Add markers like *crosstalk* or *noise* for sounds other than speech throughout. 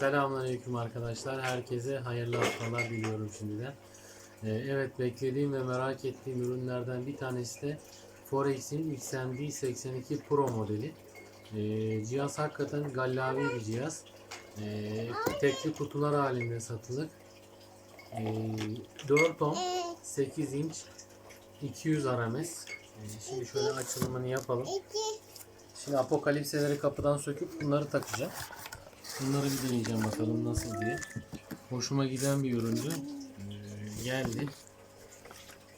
Selamünaleyküm arkadaşlar. Herkese hayırlı haftalar diliyorum şimdiden. Ee, evet beklediğim ve merak ettiğim ürünlerden bir tanesi de Forex'in XMD 82 Pro modeli. Ee, cihaz hakikaten gallavi bir cihaz. Ee, tekli kutular halinde satılır. Ee, 4 ohm 8 inç 200 RMS. Ee, şimdi şöyle açılımını yapalım. Şimdi apokalipseleri kapıdan söküp bunları takacağım. Bunları bir deneyeceğim bakalım nasıl diye. Hoşuma giden bir üründü. Ee, geldi.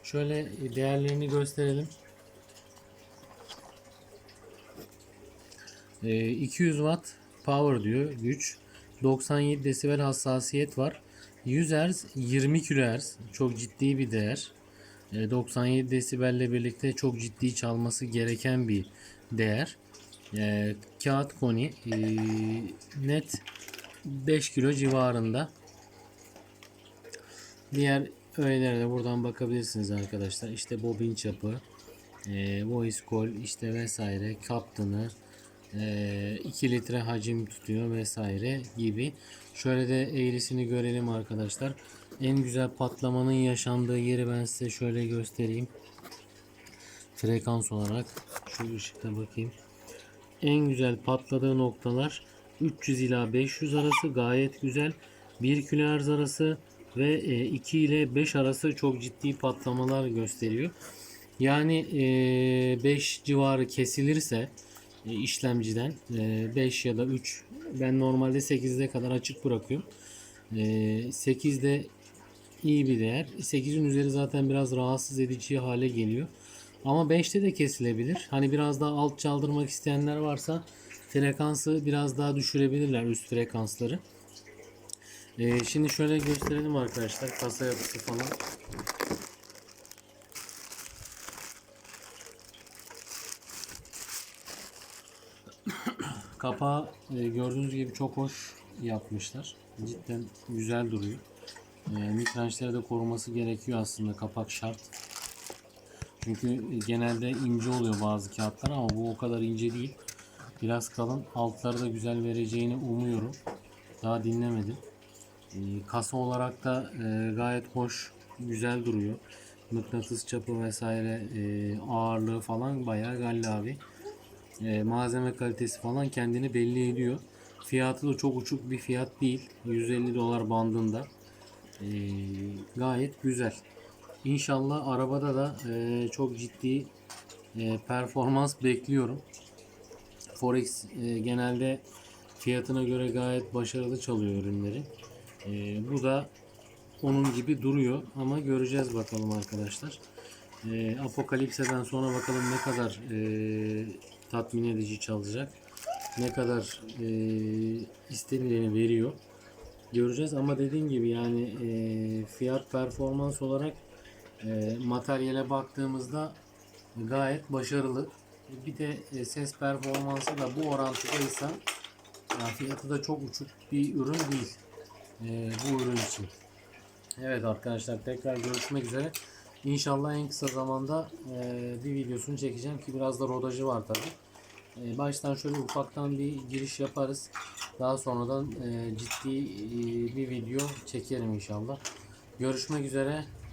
Şöyle değerlerini gösterelim. Ee, 200 watt power diyor güç. 97 desibel hassasiyet var. 100 Hz 20 kHz çok ciddi bir değer. Ee, 97 desibelle birlikte çok ciddi çalması gereken bir değer. Ee, kağıt koni ee, net 5 kilo civarında. Diğer öğelere de buradan bakabilirsiniz arkadaşlar. İşte bobin çapı, e, voice call işte vesaire, kaptını, e, 2 litre hacim tutuyor vesaire gibi. Şöyle de eğrisini görelim arkadaşlar. En güzel patlamanın yaşandığı yeri ben size şöyle göstereyim. Frekans olarak şu ışıkta bakayım. En güzel patladığı noktalar 300 ila 500 arası gayet güzel. 1 kHz arası ve e, 2 ile 5 arası çok ciddi patlamalar gösteriyor. Yani 5 civarı kesilirse e, işlemciden 5 ya da 3 ben normalde 8'e kadar açık bırakıyorum. 8'de iyi bir değer. 8'in üzeri zaten biraz rahatsız edici hale geliyor. Ama 5'te de kesilebilir. Hani biraz daha alt çaldırmak isteyenler varsa frekansı biraz daha düşürebilirler üst frekansları. Ee, şimdi şöyle gösterelim arkadaşlar kasa yapısı falan. *clears throat* Kapağı e, gördüğünüz gibi çok hoş yapmışlar. Cidden güzel duruyor. E, mitrençleri de koruması gerekiyor aslında. Kapak şart. Çünkü genelde ince oluyor bazı kağıtlar ama bu o kadar ince değil. Biraz kalın. Altları da güzel vereceğini umuyorum. Daha dinlemedim. Ee, kasa olarak da e, gayet hoş, güzel duruyor. Mıknatıs çapı vesaire e, ağırlığı falan bayağı gallavi. E, malzeme kalitesi falan kendini belli ediyor. Fiyatı da çok uçuk bir fiyat değil. 150 dolar bandında. E, gayet güzel. İnşallah arabada da e, çok ciddi e, performans bekliyorum. Forex e, genelde fiyatına göre gayet başarılı çalıyor ürünleri. E, bu da onun gibi duruyor ama göreceğiz bakalım arkadaşlar. E, Apokalipse'den sonra bakalım ne kadar e, tatmin edici çalacak. Ne kadar e, istenileni veriyor. Göreceğiz ama dediğim gibi yani e, fiyat performans olarak e, materyale baktığımızda gayet başarılı. Bir de e, ses performansı da bu orantıdaysa yani fiyatı da çok uçuk bir ürün değil e, bu ürün için. Evet arkadaşlar tekrar görüşmek üzere. İnşallah en kısa zamanda e, bir videosunu çekeceğim ki biraz da rodajı var tabi. E, baştan şöyle ufaktan bir giriş yaparız. Daha sonradan e, ciddi e, bir video çekerim inşallah. Görüşmek üzere.